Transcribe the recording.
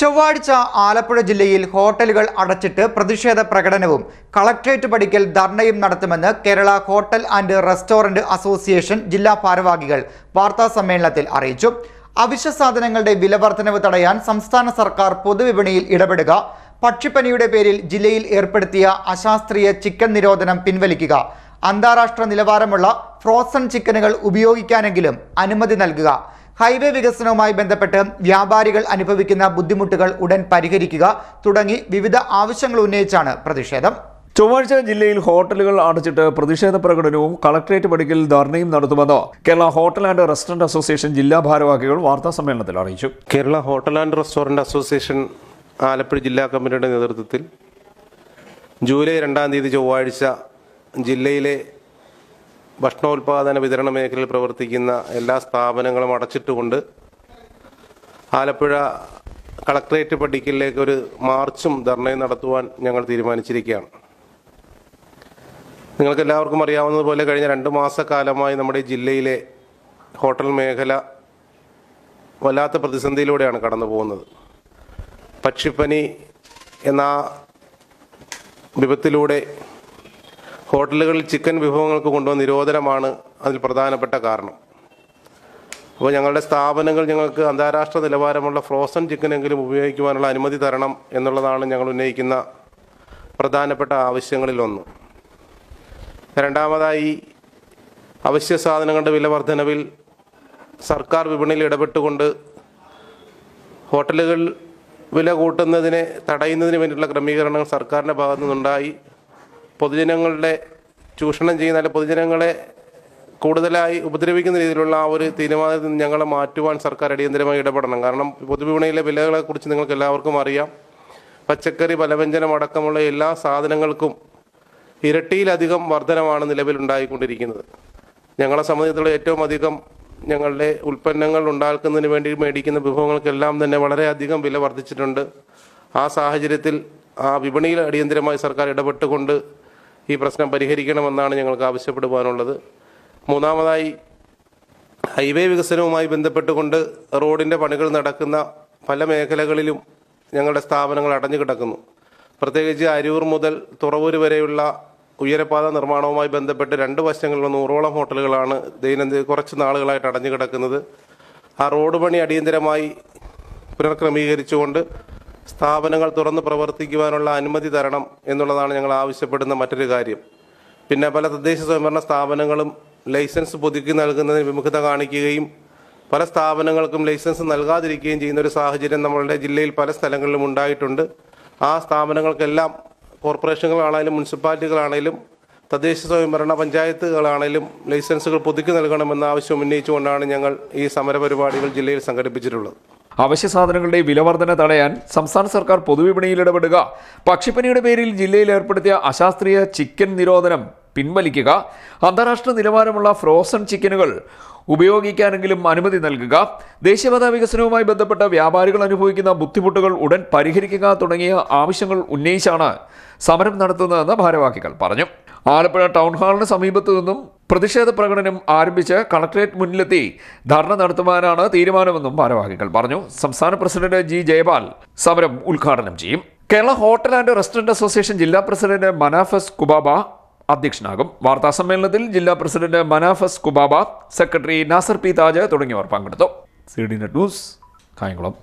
ചൊവ്വാഴ്ച ആലപ്പുഴ ജില്ലയിൽ ഹോട്ടലുകൾ അടച്ചിട്ട് പ്രതിഷേധ പ്രകടനവും കളക്ട്രേറ്റ് പടിക്കൽ ധർണയും നടത്തുമെന്ന് Kerala hotel and restaurant association ജില്ലാ ഭാരവാഹികൾ വാർത്താ സമ്മേളനത്തിൽ അറിയിച്ചു. അവശ്യ സാധനങ്ങളുടെ വിലവർദ്ധനവ് തടയാൻ സംസ്ഥാന സർക്കാർ പൊതുവിപണിയിൽ ഇടപെടുക. പക്ഷിപ്പനിയുടെ പേരിൽ ജില്ലയിൽ ഏർപ്പെടുത്തിയ അശാസ്ത്രീയ ചിക്കൻ നിരോധനം പിൻവലിക്കുക. അന്താരാഷ്ട്ര നിലവാരമുള്ള ഫ്രോസൺ ചിക്കനുകൾ ഉപയോഗിക്കാനെങ്കിലും അനുമതി നൽകുക. ഹൈവേ വികസനവുമായി ബന്ധപ്പെട്ട് വ്യാപാരികൾ അനുഭവിക്കുന്ന ബുദ്ധിമുട്ടുകൾ ഉടൻ പരിഹരിക്കുക തുടങ്ങി വിവിധ ആവശ്യങ്ങൾ ഉന്നയിച്ചാണ് പ്രതിഷേധം. ചൊവ്വാഴ്ച ജില്ലയിൽ ഹോട്ടലുകൾ അടച്ചിട്ട് പ്രതിഷേധ പ്രകടനവും കളക്ടറേറ്റ് പടിക്കൽ ധർണയും നടത്തുമെന്ന് Kerala hotel and restaurant association ജില്ലാ ഭാരവാഹികൾ വാർത്താ സമ്മേളനത്തിൽ അറിയിച്ചു. Kerala hotel and restaurant association Alappuzha ജില്ലാ കമ്മിറ്റിയുടെ നേതൃത്വത്തിൽ ജൂലൈ രണ്ടാം തീയതി ചൊവ്വാഴ്ച ജില്ലയിലെ ഭക്ഷണോൽപാദന വിതരണ മേഖലയിൽ പ്രവർത്തിക്കുന്ന എല്ലാ സ്ഥാപനങ്ങളും അടച്ചിട്ടുകൊണ്ട് ആലപ്പുഴ കളക്ടറേറ്റ് പടിക്കലിലേക്ക് ഒരു മാർച്ചും ധർണയും നടത്തുവാൻ ഞങ്ങൾ തീരുമാനിച്ചിരിക്കുകയാണ്. നിങ്ങൾക്ക് എല്ലാവർക്കും അറിയാവുന്നതുപോലെ കഴിഞ്ഞ രണ്ട് മാസക്കാലമായി നമ്മുടെ ജില്ലയിലെ ഹോട്ടൽ മേഖല വല്ലാത്ത പ്രതിസന്ധിയിലൂടെയാണ് കടന്നു പോകുന്നത്. പക്ഷിപ്പനി എന്ന വിപത്തിലൂടെ ഹോട്ടലുകളിൽ ചിക്കൻ വിഭവങ്ങൾക്ക് കൊണ്ടുവന്ന നിരോധനമാണ് അതിൽ പ്രധാനപ്പെട്ട കാരണം. അപ്പോൾ ഞങ്ങളുടെ സ്ഥാപനങ്ങൾ ഞങ്ങൾക്ക് അന്താരാഷ്ട്ര നിലവാരമുള്ള ഫ്രോസൺ ചിക്കനെങ്കിലും ഉപയോഗിക്കുവാനുള്ള അനുമതി തരണം എന്നുള്ളതാണ് ഞങ്ങൾ ഉന്നയിക്കുന്ന പ്രധാനപ്പെട്ട ആവശ്യങ്ങളിലൊന്ന് രണ്ടാമതായി അവശ്യ സാധനങ്ങളുടെ വില വർധനവിൽ സർക്കാർ വിപണിയിൽ ഇടപെട്ടുകൊണ്ട് ഹോട്ടലുകൾ വില കൂട്ടുന്നതിനെ തടയുന്നതിന് വേണ്ടിയിട്ടുള്ള ക്രമീകരണങ്ങൾ സർക്കാരിന്റെ ഭാഗത്തു നിന്നുണ്ടായി പൊതുജനങ്ങളുടെ ചൂഷണം ചെയ്യുന്ന അല്ലെ പൊതുജനങ്ങളെ കൂടുതലായി ഉപദ്രവിക്കുന്ന രീതിയിലുള്ള ആ ഒരു തീരുമാനത്തിൽ നിന്ന് ഞങ്ങളെ മാറ്റുവാൻ സർക്കാർ അടിയന്തരമായി ഇടപെടണം. കാരണം പൊതുവിപണിയിലെ വിലകളെക്കുറിച്ച് നിങ്ങൾക്ക് എല്ലാവർക്കും അറിയാം. പച്ചക്കറി പലവ്യഞ്ജനം അടക്കമുള്ള എല്ലാ സാധനങ്ങൾക്കും ഇരട്ടിയിലധികം വർധനമാണ് നിലവിലുണ്ടായിക്കൊണ്ടിരിക്കുന്നത് ഞങ്ങളെ സംബന്ധിച്ചിടത്തോളം ഏറ്റവും അധികം ഞങ്ങളുടെ ഉൽപ്പന്നങ്ങൾ ഉണ്ടാക്കുന്നതിന് വേണ്ടി മേടിക്കുന്ന വിഭവങ്ങൾക്കെല്ലാം തന്നെ വളരെയധികം വില വർദ്ധിച്ചിട്ടുണ്ട് ആ സാഹചര്യത്തിൽ ആ വിപണിയിൽ അടിയന്തരമായി സർക്കാർ ഇടപെട്ടുകൊണ്ട് ഈ പ്രശ്നം പരിഹരിക്കണമെന്നാണ് ഞങ്ങൾക്ക് ആവശ്യപ്പെടുവാനുള്ളത്. മൂന്നാമതായി ഹൈവേ വികസനവുമായി ബന്ധപ്പെട്ടുകൊണ്ട് റോഡിന്റെ പണികൾ നടക്കുന്ന പല മേഖലകളിലും ഞങ്ങളുടെ സ്ഥാപനങ്ങൾ അടഞ്ഞു കിടക്കുന്നു. പ്രത്യേകിച്ച് അരൂർ മുതൽ തുറവൂർ വരെയുള്ള ഉയരപാത നിർമ്മാണവുമായി ബന്ധപ്പെട്ട് രണ്ട് വശങ്ങളിലുള്ള നൂറോളം ഹോട്ടലുകളാണ് ദൈനംദിന കുറച്ച് നാളുകളായിട്ട് അടഞ്ഞു കിടക്കുന്നത്. ആ റോഡ് പണി അടിയന്തരമായി പുനർക്രമീകരിച്ചുകൊണ്ട് സ്ഥാപനങ്ങൾ തുറന്ന് പ്രവർത്തിക്കുവാനുള്ള അനുമതി തരണം എന്നുള്ളതാണ് ഞങ്ങൾ ആവശ്യപ്പെടുന്ന മറ്റൊരു കാര്യം. പിന്നെ പല തദ്ദേശ സ്വയംഭരണ സ്ഥാപനങ്ങളും ലൈസൻസ് പുതുക്കി നൽകുന്നതിന് വിമുഖത കാണിക്കുകയും പല സ്ഥാപനങ്ങൾക്കും ലൈസൻസ് നൽകാതിരിക്കുകയും ചെയ്യുന്ന ഒരു സാഹചര്യം നമ്മളുടെ ജില്ലയിൽ പല സ്ഥലങ്ങളിലും ഉണ്ടായിട്ടുണ്ട്. ആ സ്ഥാപനങ്ങൾക്കെല്ലാം കോർപ്പറേഷനുകളാണേലും മുനിസിപ്പാലിറ്റികളാണേലും തദ്ദേശ സ്വയംഭരണ പഞ്ചായത്തുകളാണേലും ലൈസൻസുകൾ പുതുക്കി നൽകണമെന്ന ആവശ്യം ഉന്നയിച്ചുകൊണ്ടാണ് ഞങ്ങൾ ഈ സമരപരിപാടികൾ ജില്ലയിൽ സംഘടിപ്പിച്ചിട്ടുള്ളത്. അവശ്യ സാധനങ്ങളുടെ വിലവർധന തടയാൻ സംസ്ഥാന സർക്കാർ പൊതുവിപണിയിൽ ഇടപെടുക. പക്ഷിപ്പനിയുടെ പേരിൽ ജില്ലയിൽ ഏർപ്പെടുത്തിയ അശാസ്ത്രീയ ചിക്കൻ നിരോധനം പിൻവലിക്കുക. അന്താരാഷ്ട്ര നിലവാരമുള്ള ഫ്രോസൺ ചിക്കനുകൾ ഉപയോഗിക്കാനെങ്കിലും അനുമതി നൽകുക. ദേശീയപാതാ വികസനവുമായി ബന്ധപ്പെട്ട വ്യാപാരികൾ അനുഭവിക്കുന്ന ബുദ്ധിമുട്ടുകൾ ഉടൻ പരിഹരിക്കുക തുടങ്ങിയ ആവശ്യങ്ങൾ ഉന്നയിച്ചാണ് സമരം നടത്തുന്നതെന്ന് ഭാരവാഹികൾ പറഞ്ഞു. ആലപ്പുഴ ടൗൺ ഹാളിന് സമീപത്തു നിന്നും പ്രതിഷേധ പ്രകടനം ആരംഭിച്ച് കളക്ടറേറ്റ് മുന്നിലെത്തി. ധർണ നടത്തുവാനാണ് തീരുമാനമെന്നും ഭാരവാഹികൾ പറഞ്ഞു. സംസ്ഥാന പ്രസിഡന്റ് ജി ജയപാൽ സമരം ഉദ്ഘാടനം ചെയ്യും. Kerala hotel and restaurant association ജില്ലാ പ്രസിഡന്റ് മനാഫസ് കുബാബ അധ്യക്ഷനാകും. വാർത്താ സമ്മേളനത്തിൽ ജില്ലാ president Manafas Kubaba secretary Nasar P Taj തുടങ്ങിയവർ പങ്കെടുത്തു. C D net news Kayamkulam.